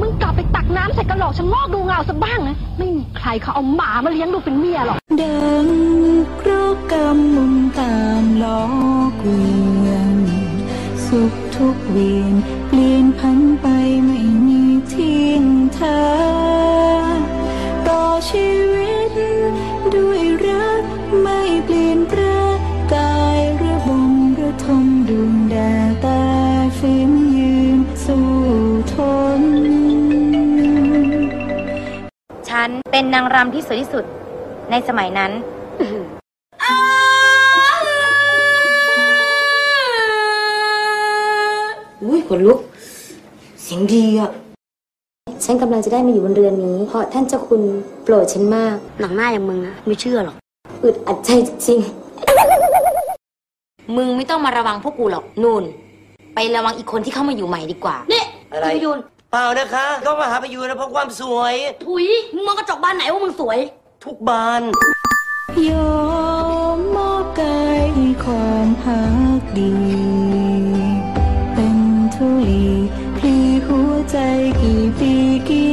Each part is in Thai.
มึงกลับไปตักน้ำใส่กระโหลกชะงอกดูเงาสักบ้างนะไม่มีใครเขาเอาหมามาเลี้ยงดูเป็นเมียหรอกเดิมกรกรรมุนตามล้อกวนสุขทุกเวียนเปลี่ยนพันไป เป็นนางรำที่สวยที่สุดในสมัยนั้น อุ้ยขนลุก เสียงดีอะ ฉันกำลังจะได้มาอยู่บนเรือนนี้ เพราะท่านเจ้าคุณโปรดฉันมาก หนังหน้าอย่างมึงนะไม่เชื่อหรอก อึดอัดใจจริง มึงไม่ต้องมาระวังพวกกูหรอกนู่นไประวังอีกคนที่เข้ามาอยู่ใหม่ดีกว่าเนี่ยอะไร พี่พยูน เปล่านะคะ ก็มาหาประยูนนะเพราะความสวย ถุยมึงมองกระจกบานไหนว่ามึงสวย ทุกบานยอมมอบกายให้ความหักดี เป็นทุลีพลีหัวใจกี่ปีกี่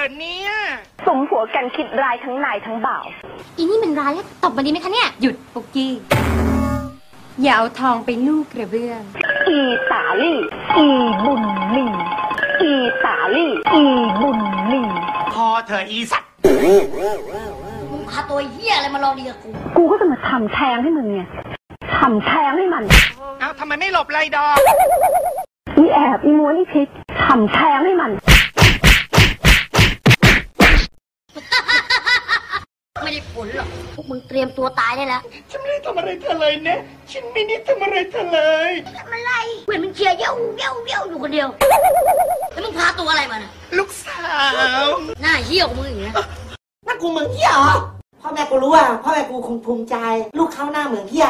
รกันอยู่เหรอเนี่ยสมผัวกันคิดรายทั้งนายทั้งบ่าว อีนี่มันร้ายตบมาดีไหมคะเนี่ย หยุดปุกกี้ อย่าเอาทองไปลูกกระเบื้อง อีสาลี่ อีบุญมีอีสาลี่ อีบุญมีพอเธอะอีสัตว์มึงพาตัวเฮียอะไรมาลองดีกับกู กูก็จะมาทำแทงให้มึงไงทำแทงให้มัน เอ้าทำไมไม่หลบเลยดอกอีแอบอีม้วนอีพิษทำแทงให้มัน ไม่ได้ผลหรอก พ วกมึงเตรียมตัวตายได้แล้วฉันไม่ได้ทำอะไรเธอเลยนะ ฉันไม่ได้ทำอะไรเธอเลย ทำอะไรเพื่อนมึงเชียร์เย้าเย้าเย้าอยู่คนเดียว แล้วมึงพาตัวอะไรมาน่ะลูกสาวหน้าเหี้ยของมึงอย่างเงี้ยนั่นกูเหมือนเหี้ยเหรอ พ่อแม่กูรู้อะ พ่อแม่กูคงภูมิใจ ลูกเขาหน้าเหมือนเหี้ย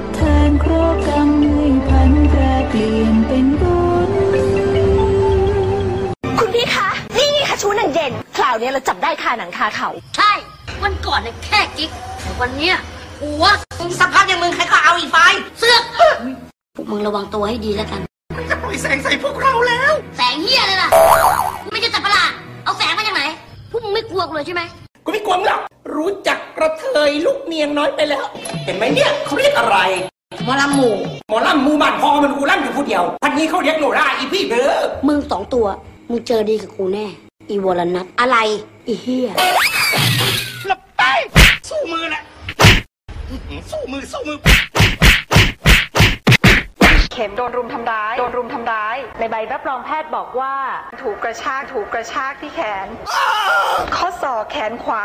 ดแทนเคราะห์กรรมให้พันแปรเปลี่ยนเป็นบุญ คุณพี่คะ นี่ค่ะชูนังเย็น คราวนี้เราจับได้คาหนังคาเขา ใช่ วันก่อนเนี่ยแค่กิ๊กแต่วันเนี้ยกูว่ามึงสักพักอย่างมึงใครก็เอาอีกไฟเสือกพวกมึงระวังตัวให้ดีแล้วกันมันจะปล่อยแสงใส่พวกเราแล้ว แสงเฮียเลยล่ะกูไม่ใช่สัตว์ประหลาดเอาแสงมาจากไหน พวกมึงไม่กลัวกูเลยใช่ไหมกูไม่กลัวมึงหรอก รู้จักกระเทยลูกเนียงน้อยไปแล้ว เห็นไหมเนี่ยเขาเรียกอะไรหมอลำหมู่หมอลำหมูบ้านพอมันกูล่ำอยู่ผู้เดียวพันนี้เขาเรียกโนราอีพี่เด้อมึงสองตัว มึงเจอดีกับกูแน่ อีวรนัทอะไร อีเฮียหลบไป สู้มือแหละอื้อหือสู้มือสู้มือ เข็มโดนรุมทำร้าย โดนรุมทำร้าย ในใบรับรองแพทย์บอกว่า ถูกกระชาก ถูกกระชากที่แขน ข้อศอกแขนขวา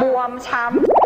บวมช้ำก